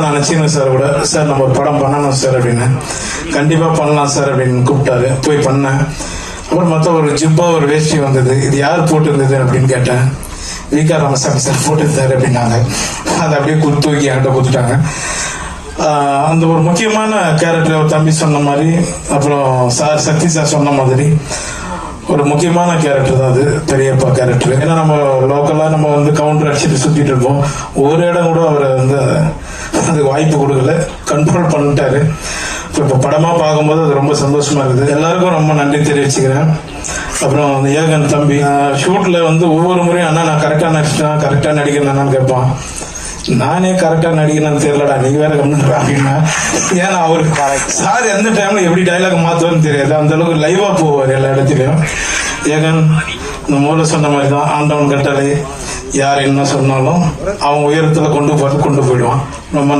நான் நிச்சயம் சார் கூட. சார் நம்ம ஒரு படம் பண்ணணும் சார் அப்படின்னு. கண்டிப்பாக பண்ணலாம் சார் அப்படின்னு கூப்பிட்டாரு. போய் பண்ணேன். அப்புறம் மொத்தம் ஒரு ஜிப்பா ஒரு வேஷ்டி வந்தது. இது யார் போட்டிருந்தது அப்படின்னு கேட்டேன். விகா ராமசாமி சார் போட்டிருந்தாரு அப்படின்னாங்க. அதை அப்படியே குத்து தூக்கி என்கிட்ட கொடுத்துட்டாங்க. அந்த ஒரு முக்கியமான கேரக்டர் ஒரு தம்பி சொன்ன மாதிரி அப்புறம் சார் சக்தி சார் சொன்ன மாதிரி ஒரு முக்கியமான கேரக்டர் தான் அது பெரியப்பா கேரக்டர் ஏன்னா நம்ம லோக்கலாக நம்ம வந்து கவுண்டர் அடிச்சுட்டு சுற்றிட்டு இருப்போம் ஒரு இடம் கூட அவர் வந்து அதுக்கு வாய்ப்பு கொடுக்கல. கண்ட்ரோல் பண்ணிட்டாரு. இப்போ இப்போ படமா பார்க்கும்போது அது ரொம்ப சந்தோஷமா இருக்குது. எல்லாருக்கும் ரொம்ப நன்றி தெரிவிச்சுக்கிறேன். அப்புறம் அந்த ஏகன் தம்பி ஷூட்ல வந்து ஒவ்வொரு முறையும் அண்ணா நான் கரெக்டா நடிச்சிட்டேன். கரெக்டா நடிக்கிறேன்னு கேட்பான். நானே கரெக்டா நடிக்கணும்னு தெரியலடா. நீ வேற கம்முன்றா அப்படின்னா ஏன்னா அவருக்கு சார் எந்த டைம்ல எப்படி டைலாக் மாத்துவான்னு தெரியாது. அந்த அளவுக்கு லைவா போவார் எல்லா இடத்துலயும். ஏகன் இந்த மூல சொன்ன மாதிரி தான் ஆண்டவன் கட்டளை. யார் என்ன சொன்னாலும் அவன் உயரத்துல கொண்டு கொண்டு போயிடுவான். ரொம்ப